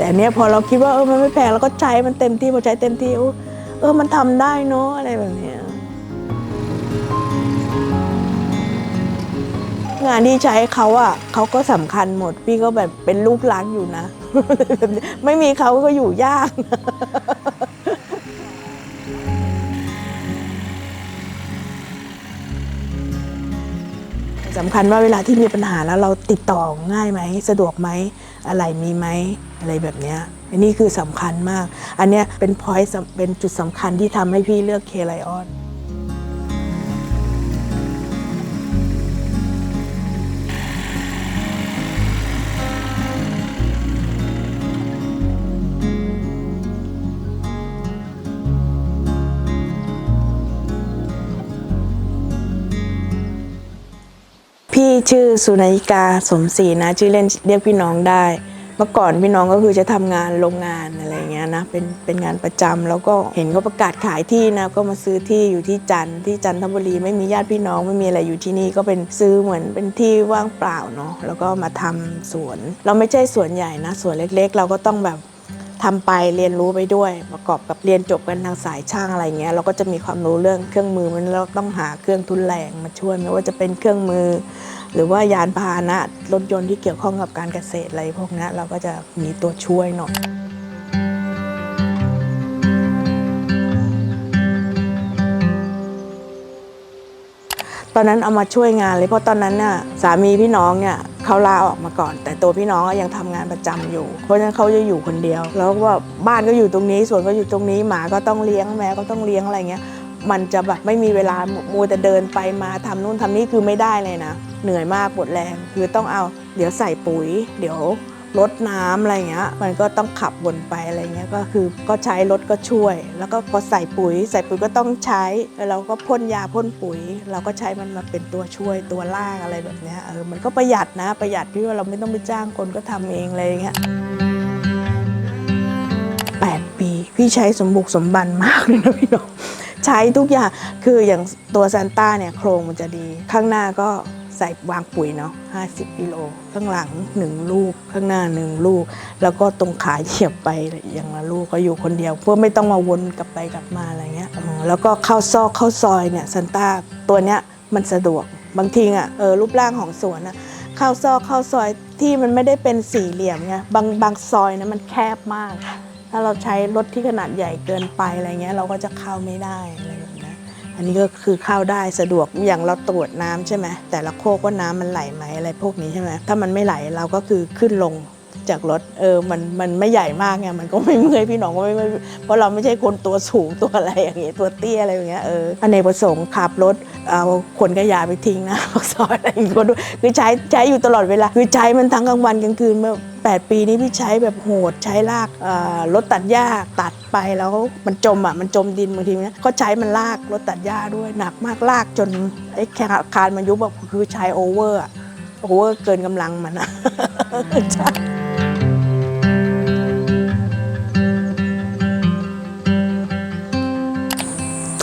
แต่อันเนี้ยพอเราคิดว่าเออมันไม่แพงเราก็ใช้มันเต็มที่พอใช้เต็มที่เออมันทำได้เนอะอะไรแบบเนี้ยงานที่ใช้เขาอะเขาก็สำคัญหมด พี่ก็แบบเป็นลูกรักอยู่นะไม่มีเขาก็อยู่ยากสำคัญว่าเวลาที่มีปัญหาแล้วเราติดต่อง่ายไหม สะดวกไหม อะไรมีไหมอะไรแบบนี้อันนี้คือสำคัญมาก อันเนี้ยเป็นพอยต์เป็นจุดสำคัญที่ทำให้พี่เลือกเคไลออน พี่ชื่อสุนัยกาสมศรีนะชื่อเล่นเรียกพี่น้องได้ เมื่อก่อนพี่น้องก็คือจะทำงานโรงงานอะไรเงี้ยนะเป็นเป็นงานประจำแล้วก็เห็นเขาประกาศขายที่นะก็มาซื้อที่อยู่ที่จันทร์ที่จันทบุรีไม่มีญาติพี่น้องไม่มีอะไรอยู่ที่นี่ก็เป็นซื้อเหมือนเป็นที่ว่างเปล่าเนาะแล้วก็มาทำสวน เราไม่ใช่สวนใหญ่นะสวนเล็ก ๆ เราก็ต้องแบบ ทำไปเรียนรู้ไปด้วย ประกอบกับเรียนจบกันทางสายช่างอะไรเงี้ยเราก็จะมีความรู้เรื่องเครื่องมือมันเราต้องหาเครื่องทุนแรงมาช่วยไม่ว่าจะเป็นเครื่องมือ หรือว่ายานพาหนะรถยนต์ที่เกี่ยวข้องกับการเกษตรอะไรพวกนี้เราก็จะมีตัวช่วยหน่อยตอนนั้นเอามาช่วยงานเลยเพราะตอนนั้นน่ะสามีพี่น้องเนี่ย เขาลาออกมาก่อน แต่ตัวพี่น้องก็ยังทำงานประจำอยู่ เพราะฉะนั้นเขาจะอยู่คนเดียว แล้วว่าบ้านก็อยู่ตรงนี้สวนก็อยู่ตรงนี้หมาก็ต้องเลี้ยงแมวก็ต้องเลี้ยงอะไรเงี้ยมันจะแบบไม่มีเวลามัวแต่เดินไปมาทำนู่นทำนี่คือไม่ได้เลยนะ เหนื่อยมากปวดแรง คือต้องเอา เดี๋ยวใส่ปุ๋ย เดี๋ยว รดน้ำอะไรเงี้ยมันก็ต้องขับวนไปอะไรเงี้ยก็คือก็ใช้รถก็ช่วย แล้วก็พอใส่ปุ๋ย ใส่ปุ๋ยก็ต้องใช้แล้วเราก็พ่นยาพ่นปุ๋ย เราก็ใช้มันมาเป็นตัวช่วยตัวล่างอะไรแบบเนี้ยเออมันก็ประหยัดนะประหยัดที่ว่าเราไม่ต้องไปจ้างคนก็ทำเองอะไรเงี้ย8ปีพี่ใช้สมบุกสมบันมากเลยนะพี่น้องใช้ทุกอย่างคืออย่างตัวซานต้าเนี่ยโครงมันจะดี ข้างหน้าก็ ใส่วางปุ๋ยเนาะ50กิโลข้างหลัง 1 ลูกข้างหน้า 1 ลูก แล้วก็ตรงขาเหยียบไปอย่างละลูกก็อยู่คนเดียว เพื่อไม่ต้องมาวนกลับไปกลับมาอะไรเงี้ยแล้วก็เข้าซอกเข้าซอยเนี่ยซานต้าตัวเนี้ยมันสะดวกบางทีอะเออรูปร่างของสวนอะเข้าซอกเข้าซอยที่มันไม่ได้เป็นสี่เหลี่ยมไงบางบางซอยนะมันแคบมาก ถ้าเราใช้รถที่ขนาดใหญ่เกินไปอะไรเงี้ยเราก็จะเข้าไม่ได้อะไร อันนี้ก็คือเข้าได้สะดวกอย่างเราตรวจน้ำใช่ไหมแต่ละโคกว่าน้ำมันไหลไหมอะไรพวกนี้ใช่ไหมถ้ามันไม่ไหลเราก็คือขึ้นลงจากรถเออมันมันไม่ใหญ่มากไงมันก็ไม่เมื่อยพี่น้องก็ไม่เมื่อยเพราะเราไม่ใช่คนตัวสูงตัวอะไรอย่างเงี้ยตัวเตี้ยอะไรอย่างเงี้ยเอออเนกประสงค์ขับรถเอาขนขยะไปทิ้งนะปากซอยอะไรอย่างเงี้ยก็ด้วยคือใช้ใช้อยู่ตลอดเวลาคือใช้มันทั้งกลางวันกลางคืนเมื่อ 8 ปีนี้พี่ใช้แบบโหดใช้ลากรถตัดหญ้าตัดไปแล้วมันจมอะมันจมดินบางทีเนี่ยก็ใช้มันลากรถตัดหญ้าด้วยหนักมากลากจนไอ้แค่คานมันยุบแบบคือใช้โอเวอร์โอเวอร์เกินกำลังมันอะใช่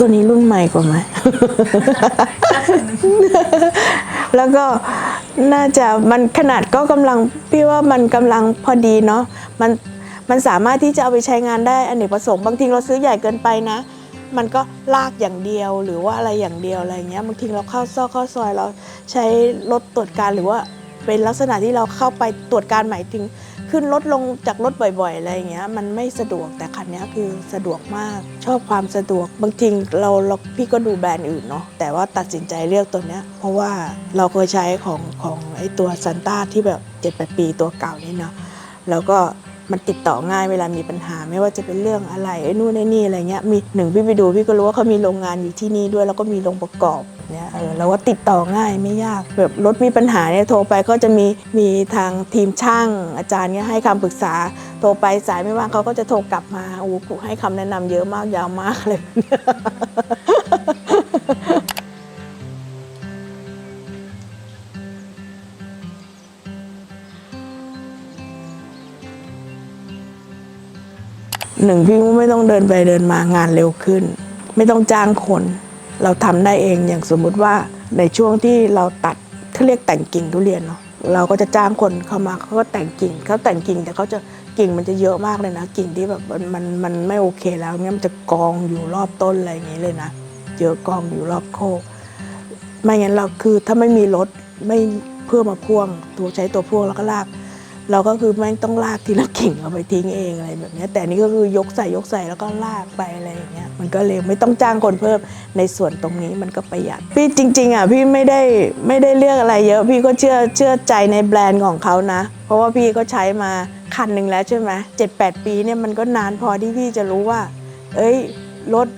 ตัวนี้รุ่นใหม่กว่าไหม แล้วก็ น่าจะมันขนาดก็กำลังพี่ว่ามันกำลังพอดีเนาะมันมันสามารถที่จะเอาไปใช้งานได้อนเนกประสงค์บางทีเราซื้อใหญ่เกินไปนะ มันก็ลากอย่างเดียวหรือว่าอะไรอย่างเดียวอะไรเงี้ยบางทีเราเข้าซอกเข้าซอยเราใช้รถตรวจการหรือว่าเป็นลักษณะที่เราเข้าไปตรวจการหมายถึง ขึ้นรถลงจากรถบ่อยๆอะไรอย่างเงี้ยมันไม่สะดวกแต่คันนี้คือสะดวกมาก ชอบความสะดวกบางทีเราเราพี่ก็ดูแบรนด์อื่นเนาะแต่ว่าตัดสินใจเลือกตัวเนี้ย เพราะว่าเราเคยใช้ของของไอ้ตัวซันต้าที่แบบเจ็ดแปดปีตัวเก่านี่เนาะแล้วก็มันติดต่อง่ายเวลามีปัญหาไม่ว่าจะเป็นเรื่องอะไรไอ้นู่นไอ้นี่อะไรเงี้ยมีหนึ่งพี่ไปดูพี่ก็รู้ว่าเขามีโรงงานอยู่ที่นี่ด้วย แล้วก็มีโรงประกอบ นี่ยเออแล้วว่าติดต่อง่ายไม่ยากแบบรถมีปัญหาเนี่ยโทรไปก็จะมีมีทางทีมช่างอาจารย์เนี่ยให้คำปรึกษาโทรไปสายไม่ว่างเขาก็จะโทรกลับมาโอ้โหให้คำแนะนำเยอะมากยาวมากเลย หนึ่งพี่ไม่ต้องเดินไปเดินมางานเร็วขึ้น ไม่ต้องจ้างคน เราทำได้เองอย่างสมมุติว่าในช่วงที่เราตัดเขาเรียกแต่งกิ่งทุเรียนเนาะเราก็จะจ้างคนเข้ามาเขาก็แต่งกิ่งเขาแต่งกิ่งแต่เขาจะกิ่งมันจะเยอะมากเลยนะ กิ่งที่แบบมันมันมันไม่โอเคแล้วเนี่ยมันจะกองอยู่รอบต้นอะไรอย่างนี้เลยนะเยอะกองอยู่รอบโคกไม่งั้นเราคือถ้าไม่มีรถไม่เพื่อมาพ่วงตัวใช้ตัวพ่วงแล้วก็ลาก เราก็คือแม่งต้องลากทีละกิ่งเอาไปทิ้งเองอะไรแบบนี้แต่นี่ก็คือยกใส่ยกใส่แล้วก็ลากไปอะไรอย่างเงี้ยมันก็เลยไม่ต้องจ้างคนเพิ่มในส่วนตรงนี้มันก็ประหยัดพี่จริง ๆอะพี่ไม่ได้ไม่ได้เลือกอะไรเยอะพี่ก็เชื่อเชื่อใจในแบรนด์ของเขานะ เพราะว่าพี่ก็ใช้มาคันหนึ่งแล้วใช่ไหมเจ็ดแปดปีเนี่ยมันก็นานพอที่พี่จะรู้ว่า เอ้ยรถ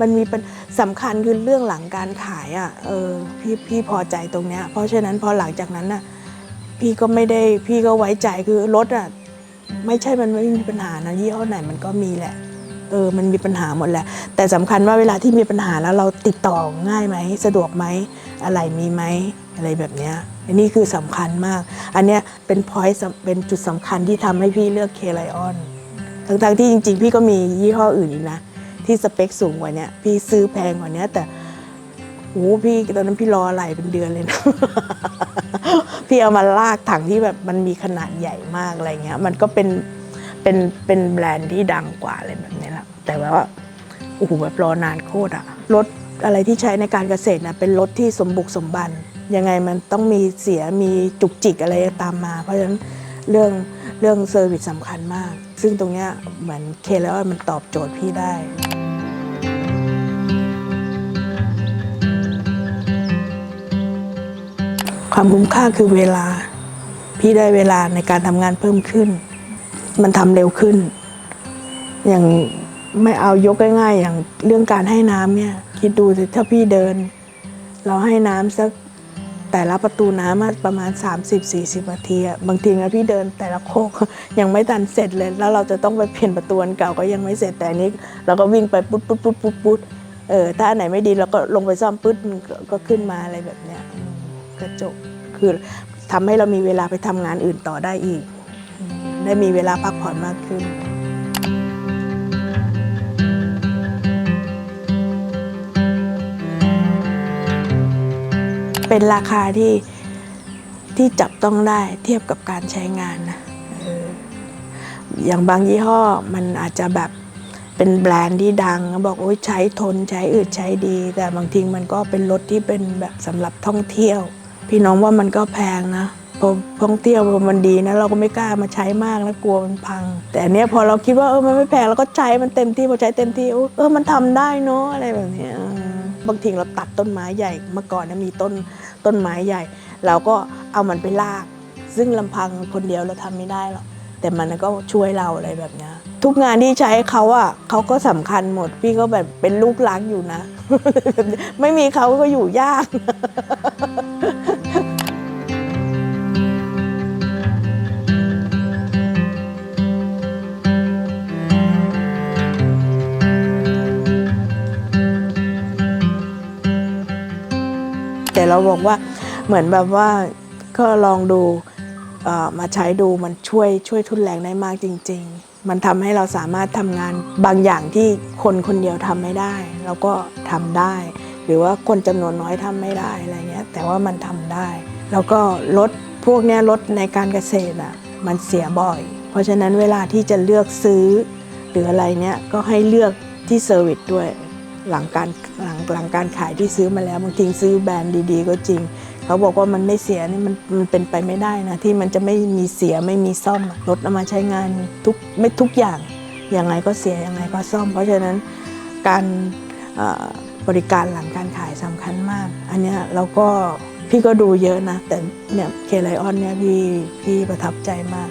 มันมีเป็นสำคัญคือเรื่องหลังการขายอะเออพี่พี่พอใจตรงเนี้ยเพราะฉะนั้นพอหลังจากนั้นน่ะ พี่ก็ไม่ได้พี่ก็ไว้ใจคือรถอะไม่ใช่มันไม่มีปัญหานะยี่ห้อไหนมันก็มีแหละ เออ มันมีปัญหาหมดแหละ แต่สำคัญว่าเวลาที่มีปัญหาแล้วเราติดต่อง่ายไหมสะดวกไหมอะไรมีไหมอะไรแบบเนี้ยอันนี้คือสำคัญมาก อันเนี้ยเป็นพอยต์เป็นจุดสำคัญที่ทำให้พี่เลือกเคไลออนทั้งๆที่จริง ๆ พี่ก็มียี่ห้ออื่นอีกนะที่สเปคสูงกว่านี้พี่ซื้อแพงกว่านี้แต่ โอ้พี่ตอนนั้นพี่รออะไรเป็นเดือนเลยนะ พี่เอามาลากถังที่แบบมันมีขนาดใหญ่มากอะไรเงี้ย มันก็เป็นเป็นเป็นแบรนด์ที่ดังกว่าอะไรแบบนี้แหละแต่ว่าโอ้โหแบบรอนานโคตรอะรถอะไรที่ใช้ในการเกษตรนะเป็นรถที่สมบุกสมบันยังไงมันต้องมีเสียมีจุกจิกอะไรตามมา เพราะฉะนั้นเรื่องเรื่องเซอร์วิสสำคัญมาก ซึ่งตรงเนี้ยเหมือนเคแล้วมันตอบโจทย์พี่ได้ ความคุ้มค่าคือเวลา พี่ได้เวลาในการทำงานเพิ่มขึ้น มันทำเร็วขึ้น อย่างไม่เอายกง่ายๆ อย่างเรื่องการให้น้ำเนี่ยคิดดูถ้าพี่เดิน เราให้น้ำสักแต่ละประตูน้ำประมาณ 30-40นาทีบางทีนะพี่เดินแต่ละโคกยังไม่ทันเสร็จเลย แล้วเราจะต้องไปเปลี่ยนประตูเก่าก็ยังไม่เสร็จแต่นี้ เราก็วิ่งไปปุ๊บปุ๊บปุ๊บปุ๊บปุ๊บเออถ้าไหนไม่ดีเราก็ลงไปซ่อมปุ๊บก็ขึ้นมาอะไรแบบเนี้ย ก็จบคือทำให้เรามีเวลาไปทำงานอื่นต่อได้อีก ได้มีเวลาพักผ่อนมากขึ้น เป็นราคาที่ที่จับต้องได้เทียบกับการใช้งานนะอออย่างบางยี่ห้อมันอาจจะแบบเป็นแบรนด์ที่ดังบอกโอ้ยใช้ทนใช้อืดใช้ดี แต่บางทีมันก็เป็นรถที่เป็นแบบสำหรับท่องเที่ยว พี่น้องว่ามันก็แพงนะพอท่องเที่ยวพอมันดีนะเราก็ไม่กล้ามาใช้มากนะกลัวมันพัง แต่เนี้ยพอเราคิดว่าเออมันไม่แพงเราก็ใช้มันเต็มที่พอใช้เต็มที่โอ้เออมันทำได้เนาะอะไรแบบเนี้ยบางทีเราตัดต้นไม้ใหญ่เมื่อก่อนเนยมีต้นต้นไม้ใหญ่ เราก็เอามันไปลาก ซึ่งลำพังคนเดียวเราทำไม่ได้หรอกแต่มันก็ช่วยเราอะไรแบบเนี้ยทุกงานที่ใช้เขาอะเขาก็สำคัญหมด พี่ก็แบบเป็นลูกรักอยู่นะ ไม่มีเขาก็อยู่ยาก แต่เราบอกว่าเหมือนแบบว่าก็ลองดูมาใช้ดูมันช่วยช่วยทุนแรงได้มากจริง ๆ มันทำให้เราสามารถทำงานบางอย่างที่คนคนเดียวทำไม่ได้ เราก็ทำได้ หรือว่าคนจำนวนน้อยทำไม่ได้อะไรเงี้ยแต่ว่ามันทำได้ แล้วก็รถพวกเนี้ยรถในการเกษตรอะมันเสียบ่อย เพราะฉะนั้นเวลาที่จะเลือกซื้อ หรืออะไรเนี้ยก็ให้เลือกที่เซอร์วิสด้วย หลังการหลังหลังการขายที่ซื้อมาแล้วบางทีซื้อแบรนด์ดี ๆ ก็จริง เขาบอกว่ามันไม่เสียนี่มันมันเป็นไปไม่ได้นะ ที่มันจะไม่มีเสียไม่มีซ่อมรถเอามาใช้งานทุกไม่ทุกอย่างยังไงก็เสียยังไงก็ซ่อม เพราะฉะนั้นการบริการหลังการขายสำคัญมาก อันนี้เราก็พี่ก็ดูเยอะนะ แต่เนี่ยเคไลออนเนี่ยพี่พี่ประทับใจมาก